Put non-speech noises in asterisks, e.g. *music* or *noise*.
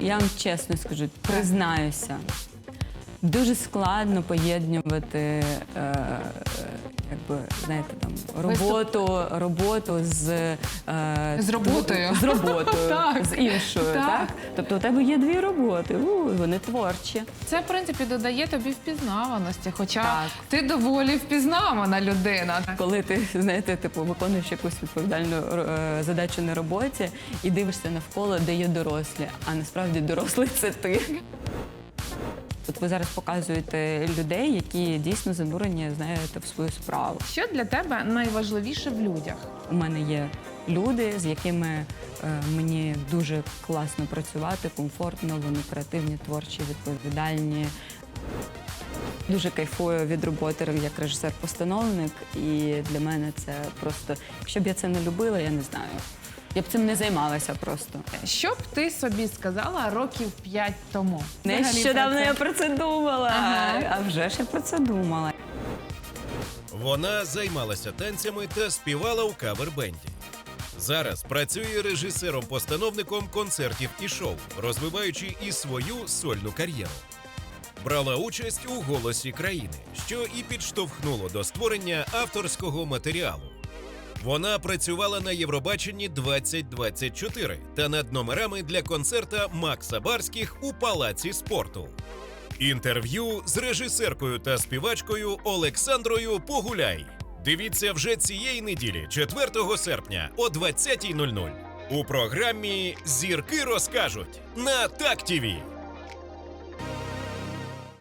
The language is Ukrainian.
я вам чесно скажу, признаюся, дуже складно поєднувати. Е, Якби знаєте, там роботу, роботу з, е, З роботою. з роботою, *laughs* Так. з іншою, Так. так. Тобто у тебе є дві роботи, у, вони творчі. Це, в принципі, додає тобі впізнаваності, хоча Так. ти доволі впізнавана людина. Коли ти знаєте, типу виконуєш якусь відповідальну е, задачу на роботі і дивишся навколо, де є дорослі, а насправді дорослий це ти. От ви зараз показуєте людей, які дійсно занурені, знаєте, в свою справу. Що для тебе найважливіше в людях? У мене є люди, з якими е, мені дуже класно працювати, комфортно, вони креативні, творчі, відповідальні. Дуже кайфую від роботи як режисер-постановник, і для мене це просто, якщо б я це не любила, я не знаю. Я б цим не займалася просто. Що б ти собі сказала років п'ять тому? Нещодавно про це. я про це думала. Ага. А вже ж я про це думала. Вона займалася танцями та співала у кавер-бенді. Зараз працює режисером-постановником концертів і шоу, розвиваючи і свою сольну кар'єру. Брала участь у голосі країни, що і підштовхнуло до створення авторського матеріалу. Вона працювала на Євробаченні 2024 та над номерами для концерта Макса Барських у Палаці спорту. Інтерв'ю з режисеркою та співачкою Олександрою Погуляй. Дивіться вже цієї неділі, 4 серпня о 20.00 у програмі Зірки розкажуть на Так ТІВІ.